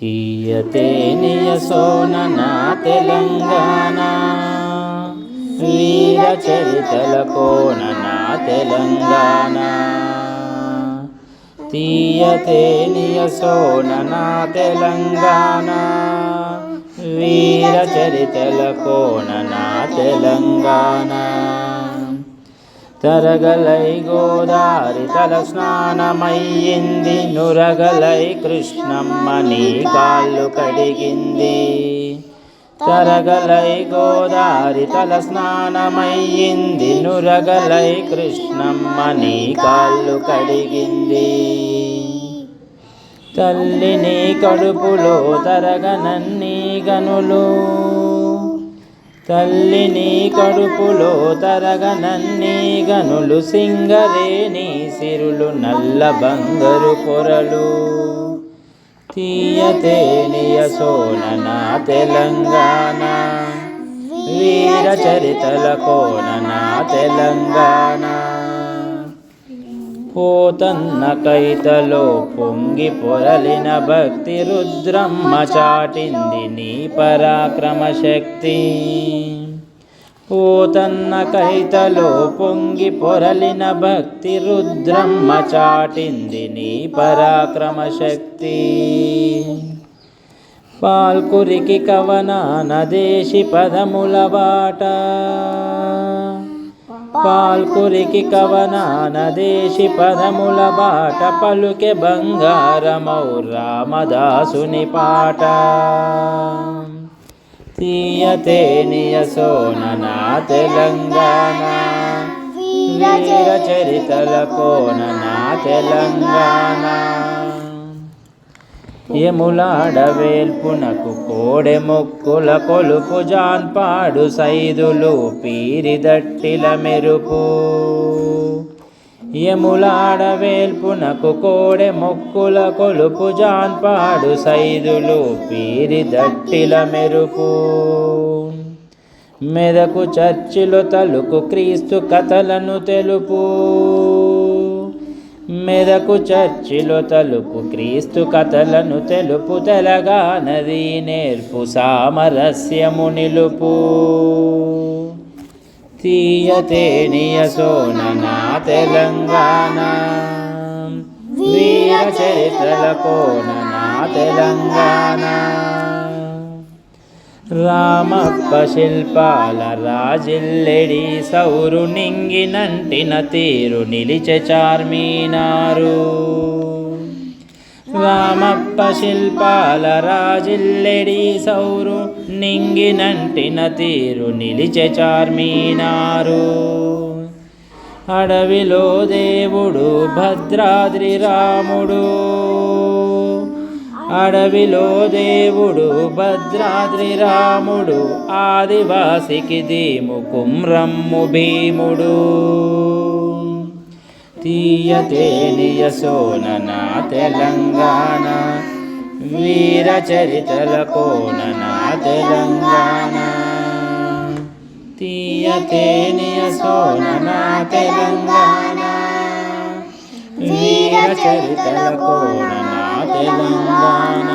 తీయతేనియ సోనన తెలంగాణ వీర చరితల కోనన తెలంగాణ తీయతేనియ సోనన తెలంగాణ వీర చరితల తెలంగాణ తరగలై గోదారి తల స్నానమయ్యింది నురగలై కృష్ణమ్మ నీ కాళ్ళు కడిగింది. తరగలై గోదారి తల స్నానమయ్యింది నురగలై కృష్ణమ్మ నీ కాళ్ళు కడిగింది. తల్లిని కడుపులో తరగనన్ని గనులు తల్లిని కడుపులో తరగనన్ని గనులు సింగరేని సిరులు నల్ల బంగారు పొరలు. తీయతేనియ సోనన తెలంగాణ. వీర చరితల కోనన తెలంగాణ. పోతన్న కైతలో పొంగి పొరలిన భక్తి రుద్రమ్మ చాటింది నీ పరాక్రమ శక్తి పోతన్న కైతలో పొంగి పొరలిన భక్తి రుద్రమ్మ చాటింది నీ పరాక్రమ శక్తి పాల్కురికి కవనాన దేశి పదముల బాట. పాల్కురికి కవనాన దేశి పదముల బాట పలుకె బంగారమౌ రామదాసుని పాట. తీయతేనియ సోనన తెలంగాణ. వీర చరితల కోననా తెలంగాణ. యములాడవేల్పునకు కోడె మొక్కుల కొలుపు జాన్పాడు సైదులు పీరిదట్టిల మెరుపు. యములాడవేల్పునకు కోడె మొక్కుల కొలుపు జాన్పాడు సైదులు పీరిదట్టిల మెరుపు. మెదకు చర్చిలో తలుకు క్రీస్తు కథలను తెలుపు. మెదకు చర్చిలో తలుపు క్రీస్తు కథలను తెలుపు తెలగానది నేర్పు సామరస్యము నిలుపు. తీయతేనియ సోననా తెలంగాణ. వీర చరిత్రల కోననా తెలంగాణ. రామప్ప శిల్పాల రాజిల్లెడి సౌరు నింగినంటిన తీరు నిలిచె చార్మీనారు. రామప్ప శిల్పాల రాజిల్లెడి సౌరు నింగినంటిన తీరు నిలిచె చార్మీనారు. అడవిలో దేవుడు భద్రాద్రి రాముడు. అడవిలో దేవుడు భద్రాద్రి రాముడు ఆదివాసికి దీము కుమ్రమ్ము భీముడు. తీయతేనియ సోనన తెలంగాణ వీర చరితల కోనన తెలంగాణ. తీయతేనియ సోనన తెలంగాణ వీర చరితల కోనన తెలంగాణ